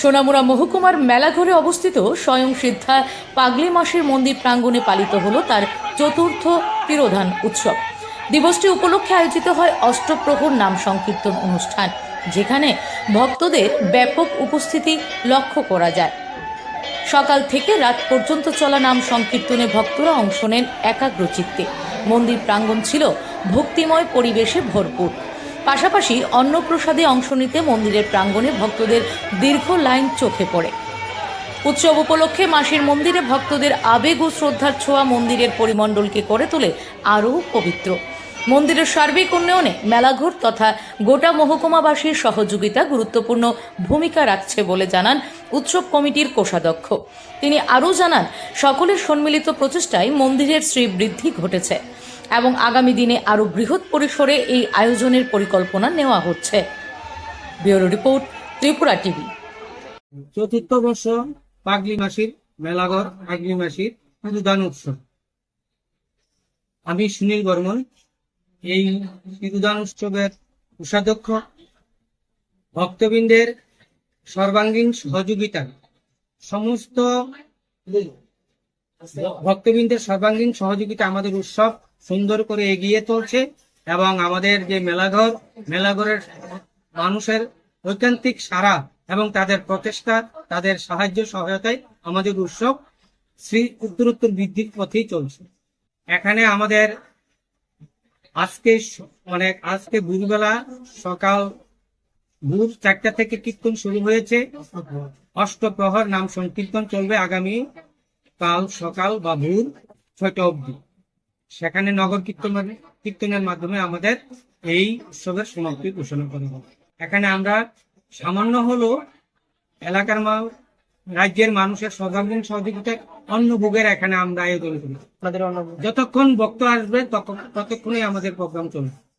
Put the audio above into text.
সোনামুড়া মহকুমার মেলাঘরে অবস্থিত স্বয়ং সিদ্ধা পাগলি মাসির মন্দির প্রাঙ্গণে পালিত হলো তার চতুর্থ তিরোধান উৎসব। দিবসটি উপলক্ষে আয়োজিত হয় অষ্টপ্রহর নাম সংকীর্তন অনুষ্ঠান, যেখানে ভক্তদের ব্যাপক উপস্থিতি লক্ষ্য করা যায়। সকাল থেকে রাত পর্যন্ত চলা নাম সংকীর্তনে ভক্তরা অংশ নেন একাগ্রচিত্তে। মন্দির প্রাঙ্গণ ছিল ভক্তিময় পরিবেশে ভরপুর। পাশাপাশি অন্নপ্রসাদে অংশ নিতে মন্দিরের প্রাঙ্গণে ভক্তদের দীর্ঘ লাইন চোখে পড়ে। উৎসব উপলক্ষে মাসির মন্দিরে ভক্তদের আবেগ ও শ্রদ্ধার ছোঁয়া মন্দিরের পরিমণ্ডলকে করে তোলে আরও পবিত্র। মন্দিরের সার্বিক উন্নয়নে মেলাঘর তথা গোটা মহকুমাবাসীর সহযোগিতা গুরুত্বপূর্ণ ভূমিকা রাখছে বলে জানান উৎসব কমিটির কোষাধ্যক্ষ। তিনি আরও জানান, সকলের সম্মিলিত প্রচেষ্টায় মন্দিরের শ্রীবৃদ্ধি ঘটেছে। এবং আগামী দিনে আরও বৃহৎ পরিসরে এই আয়োজনের পরিকল্পনা নেওয়া হচ্ছে। Bureau report, Tripura TV. চতুর্থ বর্ষ, পাগলি মাসির মেলাঘর, পাগলি মাসির সিদ্ধদান উৎসব। আমি সুনীল বর্মন। এই সিদ্ধদান উৎসবের কোষাধ্যক্ষ, ভক্তবৃন্দের সর্বাঙ্গীন সহযোগিতা, সমস্ত ভক্তবৃন্দের সর্বাঙ্গীন সহযোগিতা আমাদের উৎসব সুন্দর করে এগিয়ে চলছে এবং আমাদের যে মেলাঘর, মেলাঘরের মানুষের ঐকান্তিক সারা এবং তাদের প্রচেষ্টা, তাদের সাহায্য সহায়তায় আমাদের উৎসব শ্রী উত্তরোত্তর বৃদ্ধির পথেই চলছে। এখানে আমাদের আজকে মানে আজকে ভোরবেলা সকাল ভোর চারটা থেকে কীর্তন শুরু হয়েছে। অষ্টপ্রহর নাম সংকীর্তন চলবে আগামী কাল সকাল বা ভোর ছয়টা অবধি। সেখানে নগর কীর্তনের কীর্তনের মাধ্যমে আমাদের এই উৎসবের সমাপ্তি ঘোষণা করা হবে এখানে আমরা সামান্য হলো এলাকার মা- রাজ্যের মানুষের সর্বাঙ্গীন সহযোগিতায় অন্য ভোগের এখানে আমরা আয়োজন করি। যতক্ষণ বক্ত আসবে তত- ততক্ষণই আমাদের প্রোগ্রাম চলবে।